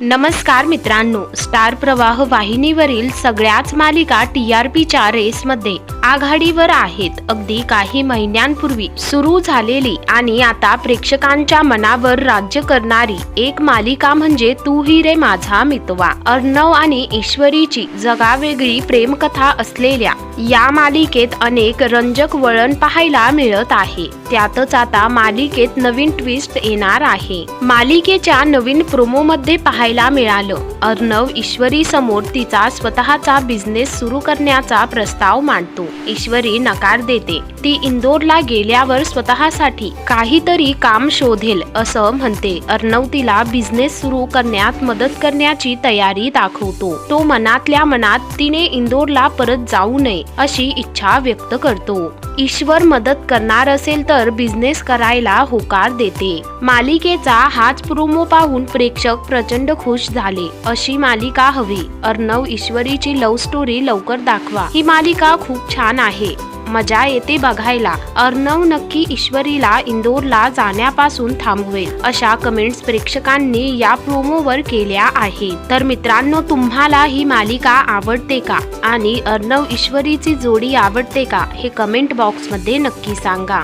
नमस्कार मित्रांनो स्टार प्रवाह वाहिनीवरील सगळ्याच मालिका टी आर पीच्या रेसमध्ये आघाडीवर आहेत. अगदी काही महिन्यांपूर्वी सुरू झालेली आणि आता प्रेक्षकांच्या मनावर राज्य करणारी एक मालिका म्हणजे तू ही रे माझा मितवा. अर्णव आणि ईश्वरीची जगावेगळी प्रेमकथा असलेल्या या मालिकेत अनेक रंजक वळण पाहायला मिळत आहे. त्यातच आता मालिकेत नवीन ट्विस्ट येणार आहे. मालिकेच्या नवीन प्रोमो मध्ये पाहायला मिळालं. अर्णव ईश्वरी समोर तिचा स्वतःचा बिझनेस सुरू करण्याचा प्रस्ताव मांडतो. ईश्वरी नकार देते. ती इंदोरला गेल्यावर स्वतःसाठी काहीतरी काम शोधेल असं म्हणते. अर्णव तिला बिझनेस सुरू करण्यात मदत करण्याची तयारी दाखवतो. तो मनातल्या मनात तिने इंदोरला परत जाऊ नये अशी इच्छा व्यक्त करतो. ईश्वर मदत करणार असेल तर बिझनेस करायला होकार देते. मालिकेचा हाच प्रोमो पाहून प्रेक्षक प्रचंड खुश झाले. अशी मालिका हवी. अर्णव ईश्वरीची लव्ह स्टोरी लवकर दाखवा. ही मालिका खूप छान आहे. मजा येते बघायला. अर्णव नक्की ईश्वरीला इंदोरला जाण्यापासून थांबवेल अशा कमेंट्स प्रेक्षकांनी या प्रोमोवर केल्या आहेत. तर मित्रांनो तुम्हाला ही मालिका आवडते का? आणि अर्णव ईश्वरीची जोडी आवडते का? हे कमेंट बॉक्समध्ये नक्की सांगा.